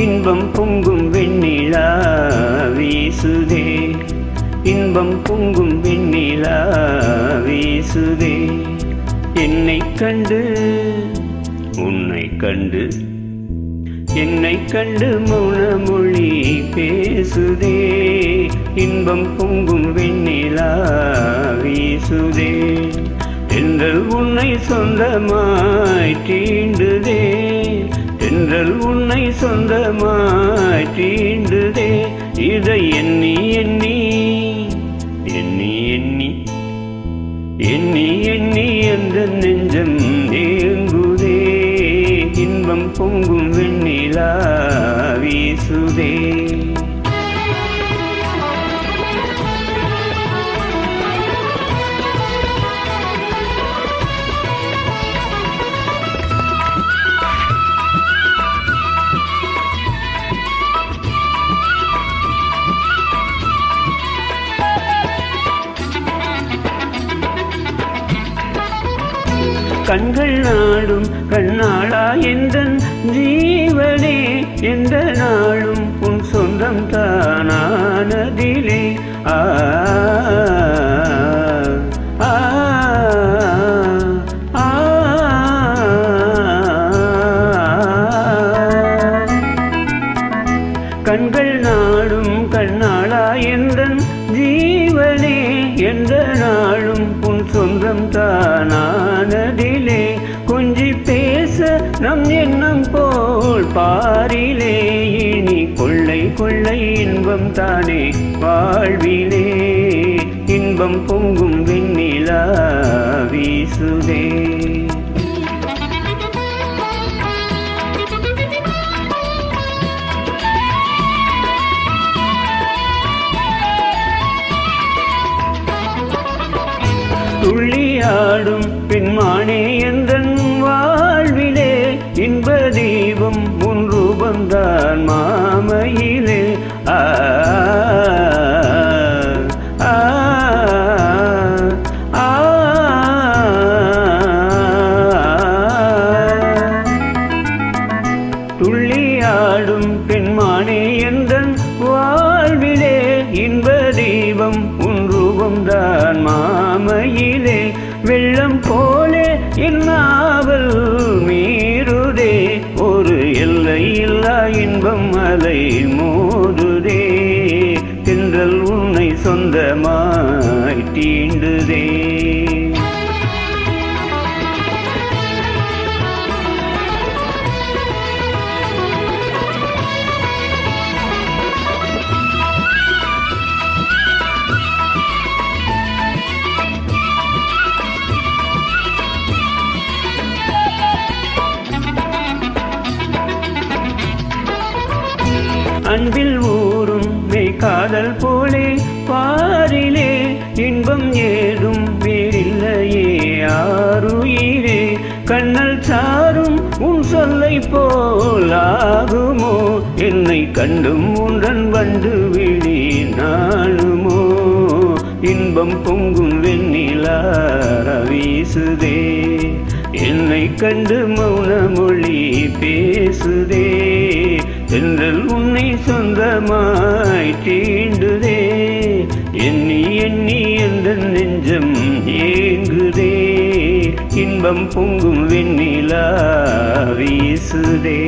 இன்பம் பொங்கும் வெண்ணிலா வீசுதே. இன்பம் பொங்கும் வெண்ணிலா வீசுதே. என்னை கண்டு உன்னை கண்டு என்னை கண்டு மௌனமொழி பேசுதே. இன்பம் பொங்கும் வெண்ணிலா வீசுதே. எங்கள் உன்னை சொந்தமாய் தீண்டுதே. தென்றல் உன்னை சொந்தமாய் தீண்டுதே இதை எண்ணி எண்ணி எண்ணி எண்ணி எண்ணி எண்ணி அந்த நெஞ்சம் ஏங்குதே இன்பம் பொங்கும் வெண்ணிலா வீசுதே. கண்கள் நாடும் கண்ணாளா எந்த ஜீவனே எந்த நாளும் உன் சொந்தம் தானானதிலே. ஆ கண்கள் நாடும் கண்ணாளா எந்த ஜீவனே எந்த நாளும் சொந்தம் தானானதிலே கொஞ்சி பேச நம் எண்ணம் போல் பாரிலே. இனி கொள்ளை கொள்ளை இன்பம் தானே வாழ்விலே. இன்பம் பொங்கும் வெண்ணிலா வீசுதே. துள்ளியாடும் பின்மானே எந்தன் வாழ்விலே? இன்ப தீபம் ஒன்று வந்தான் மாமையிலே. ஆ துள்ளியாடும் பெண்மானே எந்தன் வாழ்விலே? இன்ப தீபம் தீண்டுதே அன்பில் சாரும் உன் சொல்லை போலாகுமோ என்னை கண்டும் உன்றன் வந்து விழி நாளுமோ? இன்பம் பொங்கும் வெண்ணிலா வீசுதே. என்னை கண்டு மௌன மொழி பேசுதே. என்றல் உன்னை சொந்தமாய் தீண்டுதே. எண்ணி எண்ணி எந்த நெஞ்சம் ஏன் இன்பம் பொங்கும் வெண்ணிலா வீசுதே.